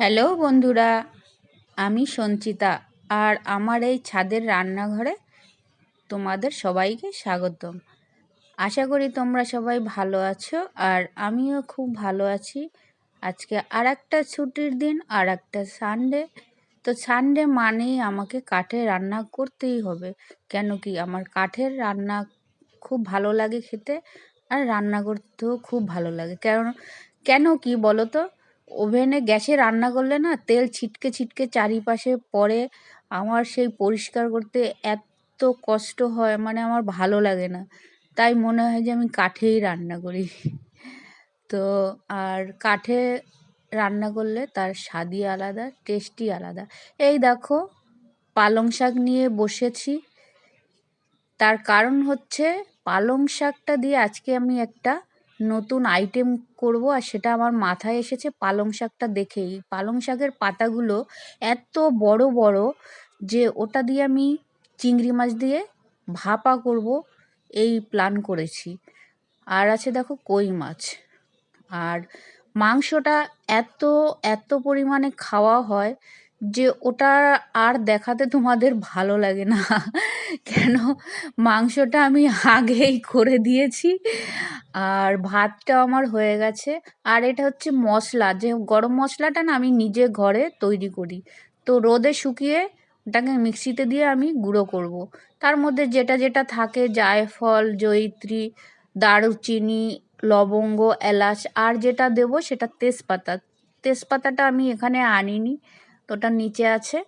Hello বন্ধুরা, আমি সঞ্চিতা আর আমার এই ছাদের রান্নাঘরে তোমাদের সবাইকে স্বাগতম। আশা করি তোমরা সবাই ভালো আছো আর আমিও খুব ভালো আছি। আজকে আর একটা ছুটির দিন আর একটা সানডে তো সানডে মানেই আমাকে কাঠে রান্না করতেই হবে। কেন কি আমার কাঠের রান্না খুব ভালো লাগে খেতে আর রান্না করতেও খুব ভালো লাগে। কারণ কেন কি বলো তো? ওভেনে গ্যাসে রান্না করলে না তেল ছিটকে ছিটকে চারিপাশে পড়ে। আমার সেই পরিষ্কার করতে এত কষ্ট হয় মানে আমার ভালো লাগে না। তাই মনে হয় যে আমি কাঠেই রান্না করি। তো আর কাঠে রান্না করলে তার স্বাদই আলাদা, টেস্টই আলাদা। এই দেখো, পালং শাক নিয়ে বসেছি। তার কারণ হচ্ছে, পালং শাকটা দিয়ে আজকে আমি একটা নতুন আইটেম করব আর সেটা আমার মাথায় এসেছে পালং শাকটা দেখেই। পালং শাকের পাতাগুলো এত বড় বড় যে ওটা দিয়ে আমি চিংড়ি মাছ দিয়ে ভাপা করব, এই প্ল্যান করেছি। আর আছে দেখো কই মাছ। আর মাংসটা এত এত পরিমাণে খাওয়া হয় যে ওটা আর দেখাতে তোমাদের ভালো লাগে না। কেন? মাংসটা আমি আগেই করে দিয়েছি আর ভাতটা আমার হয়ে গেছে। আর এটা হচ্ছে মশলা। যে গরম মশলাটা না আমি নিজে ঘরে তৈরি করি। তো রোদে শুকিয়ে ওটাকে মিক্সিতে দিয়ে আমি গুঁড়ো করব। তার মধ্যে যেটা যেটা থাকে, জায়ফল, জয়িত্রী, দারুচিনি, লবঙ্গ, এলাচ, আর যেটা দেব সেটা তেজপাতা। তেজপাতাটা আমি এখানে আনিনি। তো ওটা নিচে আছে।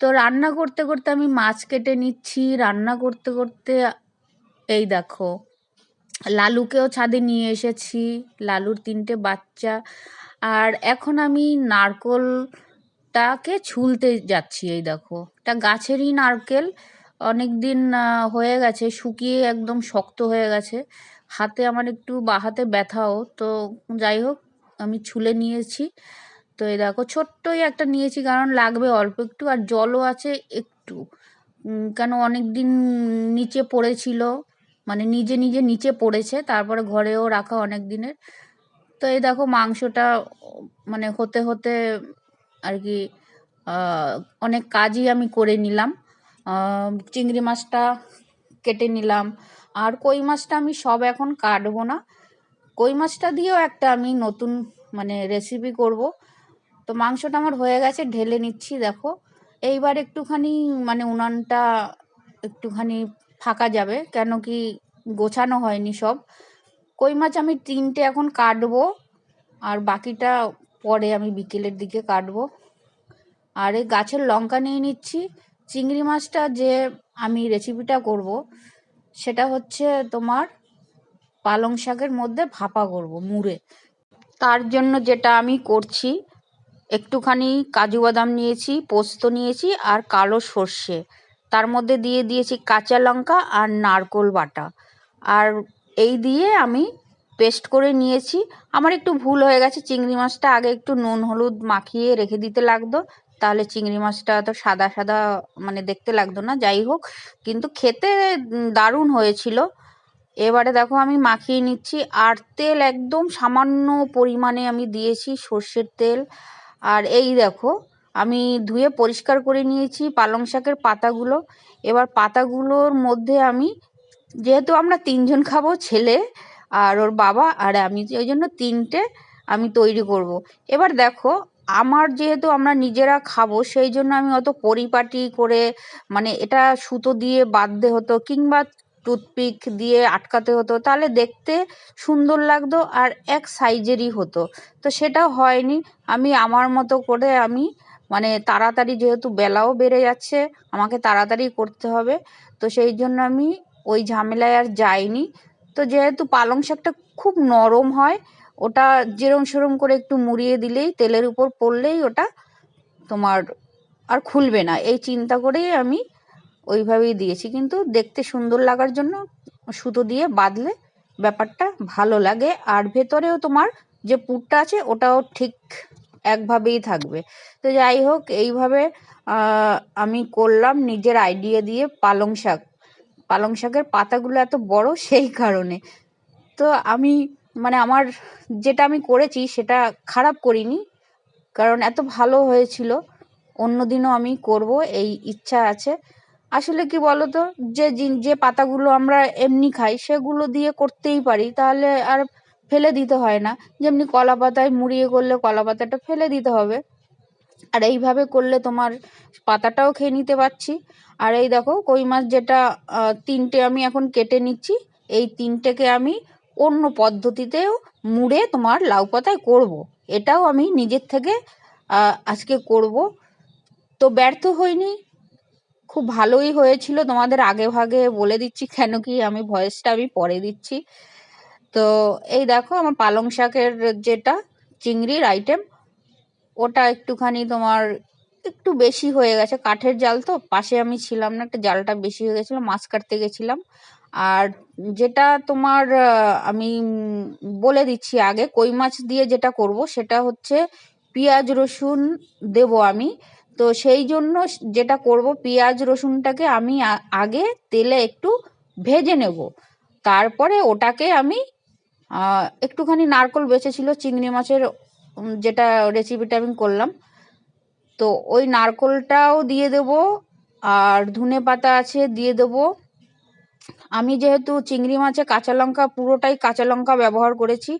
তো রান্না করতে করতে আমি মাছ কেটে নিচ্ছি। রান্না করতে করতে, এই দেখো, লালুকেও ছাদে নিয়ে এসেছি, লালুর তিনটে বাচ্চা। আর এখন আমি নারকোলটাকে ছুলতে যাচ্ছি, এই দেখো। এটা গাছেরই নারকেল অনেক দিন হয়ে গেছে, শুকিয়ে একদম শক্ত হয়ে গেছে। হাতে আমার একটু বা হাতে ব্যথাও, তো যাই হোক, আমি ছুলে নিয়েছি। তো এই দেখো, ছোট্টই একটা নিয়েছি, কারণ লাগবে অল্প একটু আর জলও আছে একটু। কেন অনেক দিন নিচে পড়েছিল মানে নিজে নিজে নিচে পড়েছে, তারপরে ঘরেও রাখা অনেক দিনের। তো এই দেখো, মাংসটা মানে হতে হতে আর কি অনেক কাজই আমি করে নিলাম। চিংড়ি মাছটা কেটে নিলাম, আর কই মাছটা আমি সব এখন কাটবো না। কই মাছটা দিয়েও একটা আমি নতুন মানে রেসিপি করব। তো মাংসটা আমার হয়ে গেছে, ঢেলে নিচ্ছি, দেখো। এইবার একটুখানি মানে উনানটা একটুখানি ফাঁকা যাবে, কেন কি গোছানো হয়নি সব। কই মাছ আমি তিনটে এখন কাটবো, আর বাকিটা পরে আমি বিকেলের দিকে কাটবো। আর এই গাছের লঙ্কা নিয়ে নিচ্ছি। চিংড়ি মাছটা যে আমি রেসিপিটা করব, সেটা হচ্ছে তোমার পালং শাকের মধ্যে ভাপা করব, মুড়ে। তার জন্য যেটা আমি করছি একটুখানি কাজু বাদাম নিয়েছি, পোস্ত নিয়েছি আর কালো সর্ষে। তার মধ্যে দিয়ে দিয়েছি কাঁচা লঙ্কা আর নারকোল বাটা। আর এই দিয়ে আমি পেস্ট করে নিয়েছি। আমার একটু ভুল হয়ে গেছে, চিংড়ি মাছটা আগে একটু নুন হলুদ মাখিয়ে রেখে দিতে লাগতো। তাহলে চিংড়ি মাছটা তো সাদা সাদা মানে দেখতে লাগতো না, যাই হোক। কিন্তু খেতে দারুণ হয়েছিল। এবারে দেখো আমি মাখিয়ে নিচ্ছি। আর তেল একদম সামান্য পরিমাণে আমি দিয়েছি সর্ষের তেল। আর এই দেখো, আমি ধুয়ে পরিষ্কার করে নিয়েছি পালং শাকের পাতাগুলো এবার পাতাগুলোর মধ্যে আমি, যেহেতু আমরা তিনজন খাব, ছেলে আর ওর বাবা, আর আমি ওই জন্য তিনটে আমি তৈরি করব। এবার দেখো, আমার যেহেতু আমরা নিজেরা খাব, সেই জন্য আমি অত পরিপাটি করে মানে এটা সুতো দিয়ে বাঁধতে হতো, কিংবা টুথপিক দিয়ে আটকাতে হতো, তাহলে দেখতে সুন্দর লাগতো আর এক সাইজেরই হতো। তো সেটা হয়নি। আমি আমার মতো করে আমি মানে তাড়াতাড়ি যেহেতু বেলাও বেড়ে যাচ্ছে, আমাকে তাড়াতাড়ি করতে হবে। তো সেই জন্য আমি ওই ঝামেলায় আর যাইনি। তো যেহেতু পালং শাকটা খুব নরম হয়, ওটা যেরম সেরম করে একটু মুড়িয়ে দিলেই, তেলের উপর পড়লেই ওটা তোমার আর খুলবে না। এই চিন্তা করেই আমি ওইভাবেই দিয়েছি। কিন্তু দেখতে সুন্দর লাগার জন্য সুতো দিয়ে বাঁধলে ব্যাপারটা ভালো লাগে। আর ভেতরেও তোমার যে পুরটা আছে, ওটাও ঠিক একভাবেই থাকবে। তো যাই হোক, এইভাবে আমি করলাম নিজের আইডিয়া দিয়ে পালং শাক। পালং শাকের পাতাগুলো এত বড় সেই কারণে। তো আমি মানে আমার যেটা আমি করেছি, সেটা খারাপ করিনি। কারণ এত ভালো হয়েছিল। অন্য দিনও আমি করব, এই ইচ্ছা আছে। আসলে কি বলতো? যে যে পাতাগুলো আমরা এমনি খাই, সেগুলো দিয়ে করতেই পারি। তাহলে আর ফেলে দিতে হয় না। যেমনি কলা পাতায় মুড়িয়ে করলে কলা পাতাটা ফেলে দিতে হবে। আর এইভাবে করলে তোমার পাতাটাও খেয়ে নিতে পারছি। আর এই দেখো, কই মাছ যেটা তিনটে আমি এখন কেটে নিচ্ছি। এই তিনটেকে আমি অন্য পদ্ধতিতেও মুড়ে তোমার লাউ পাতায় করব। এটাও আমি নিজের থেকে আজকে করব। তো ব্যর্থ হইনি। খুব ভালোই হয়েছিল। তোমাদের আগে ভাগে বলে দিচ্ছি কেন কি আমি ভয়েসটা আমি পরে দিচ্ছি। তো এই দেখো আমার পালং শাকের যেটা চিংড়ির আইটেম ওটা একটুখানি তোমার একটু বেশি হয়ে গেছে। কাঠের জাল তো, পাশে আমি ছিলাম না, একটা জালটা বেশি হয়ে গেছিল, মাছ কাটতে গেছিলাম। আর যেটা তোমার আমি বলে দিচ্ছি আগে, কই মাছ দিয়ে যেটা করব, সেটা হচ্ছে পেঁয়াজ রসুন দেব আমি। তো সেই জন্য যেটা করব পেঁয়াজ রসুনটাকে আমি আগে তেলে একটু ভেজে নেব। তারপরে ওটাকে আমি একটুখানি নারকল বেঁচেছিল, চিংড়ি মাছের যেটা রেসিপিটা আমি করলাম। তো ওই নারকলটাও দিয়ে দেব, আর ধনে পাতা আছে দিয়ে দেব। আমি যেহেতু চিংড়ি মাছে কাঁচা লঙ্কা পুরোটাই কাঁচা লঙ্কা ব্যবহার করেছি,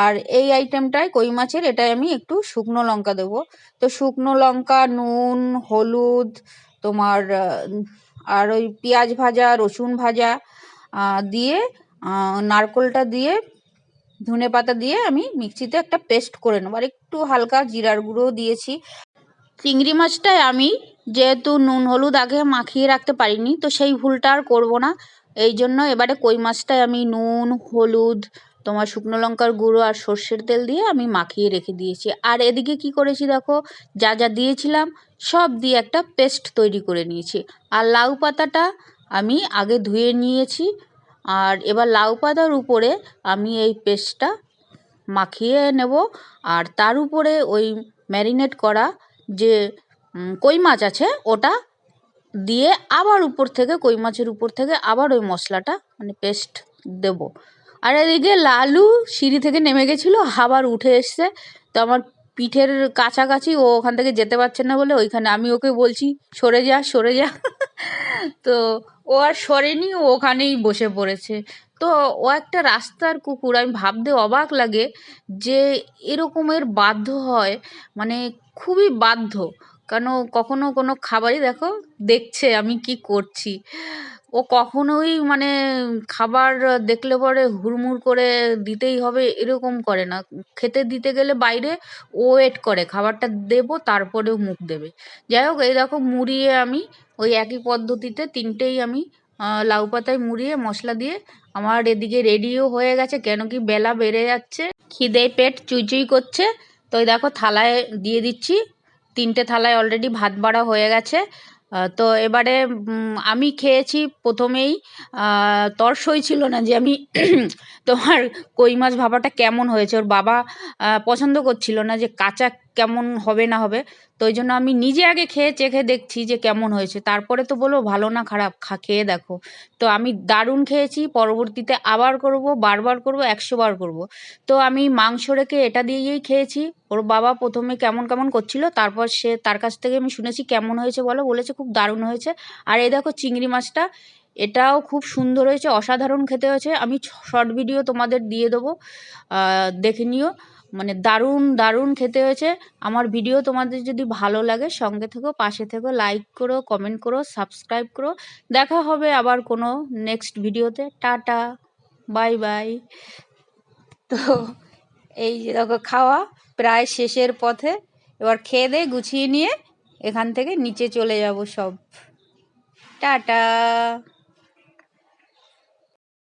আর এই আইটেমটায় কই মাছের, এটাই আমি একটু শুকনো লঙ্কা দেব। তো শুকনো লঙ্কা, নুন, হলুদ, তোমার আর ওই পেঁয়াজ ভাজা, রসুন ভাজা দিয়ে নারকোলটা দিয়ে ধনে পাতা দিয়ে আমি মিক্সিতে একটা পেস্ট করে নেব। আর একটু হালকা জিরার গুঁড়ো দিয়েছি। চিংড়ি মাছটায় আমি যেহেতু নুন, হলুদ আগে মাখিয়ে রাখতে পারিনি, তো সেই ভুলটা আর করব না। এই জন্য এবারে কই মাছটায় আমি নুন, হলুদ, তোমার শুকনো লঙ্কার গুঁড়ো আর সর্ষের তেল দিয়ে আমি মাখিয়ে রেখে দিয়েছি। আর এদিকে কি করেছি দেখো, যা যা দিয়েছিলাম, সব দিয়ে একটা পেস্ট তৈরি করে নিয়েছি। আর লাউ পাতাটা আমি আগে ধুয়ে নিয়েছি, আর এবার লাউ পাতার উপরে আমি এই পেস্টটা মাখিয়ে নেব। আর তার উপরে ওই ম্যারিনেট করা যে কই মাছ আছে, ওটা দিয়ে আবার উপর থেকে, কই মাছের উপর থেকে আবার ওই মশলাটা মানে পেস্ট দেব। আর এদিকে লালু সিঁড়ি থেকে নেমে গেছিল, আবার উঠে এসছে। তো আমার পিঠের কাছাকাছি, ও ওখান থেকে যেতে পারছে না বলে ওইখানে আমি ওকে বলছি, সরে যা সরে যা। তো ও আর সরেনি, ও ওখানেই বসে পড়েছে। তো ও একটা রাস্তার কুকুর, আমি ভাবতে অবাক লাগে যে এরকমের বাধ্য হয় মানে খুবই বাধ্য। কেন কখনো কোনো খাবারই দেখো, দেখছে আমি কি করছি। ও কখনোই মানে খাবার দেখলে পরে হুড়মুড় করে দিতেই হবে, এরকম করে না। খেতে দিতে গেলে বাইরে ও ওয়েট করে, খাবারটা দেবো তারপরেও মুখ দেবে। যাই হোক, এই দেখো মুড়িয়ে আমি ওই একই পদ্ধতিতে তিনটেই আমি লাউ পাতায় মুড়িয়ে মশলা দিয়ে আমার এদিকে রেডিও হয়ে গেছে, কেন কি বেলা বেড়ে যাচ্ছে, খিদে পেট চুইচুই করছে। তো দেখো থালায় দিয়ে দিচ্ছি, তিনটে থালায় অলরেডি ভাত বাড়া হয়ে গেছে। তো এবারে আমি খেয়েছি প্রথমেই তর্সই ছিল না যে আমি তোমার কই মাছ ভাপাটা কেমন হয়েছে। ওর বাবা পছন্দ করছিল না যে কাঁচা কেমন হবে না হবে। তো ওই জন্য আমি নিজে আগে খেয়ে চেখে দেখছি যে কেমন হয়েছে। তারপরে তো বলো ভালো না, খারাপ, খা, খেয়ে দেখো। তো আমি দারুণ খেয়েছি, পরবর্তীতে আবার করব, বারবার করব, একশো বার করব। তো আমি মাংস রেখে এটা দিয়েই খেয়েছি। ওর বাবা প্রথমে কেমন কেমন করছিল, তারপর সে তার কাছ থেকে আমি শুনেছি কেমন হয়েছে বলো, বলেছে খুব দারুণ হয়েছে। আর এই দেখো চিংড়ি মাছটা, এটাও খুব সুন্দর হয়েছে, অসাধারণ খেতে হয়েছে। আমি শর্ট ভিডিও তোমাদের দিয়ে দেবো দেখে নিও মানে দারুণ দারুণ খেতে হয়েছে। আমার ভিডিও তোমাদের যদি ভালো লাগে সঙ্গে থেকো, পাশে থেকো লাইক করো কমেন্ট করো সাবস্ক্রাইব করো। দেখা হবে আবার কোনো নেক্সট ভিডিওতে টাটা বাই বাই তো এই খাওয়া প্রায় শেষের পথে। এবার খেয়ে দিয়ে গুছিয়ে নিয়ে এখান থেকে নিচে চলে যাব সব। টাটা।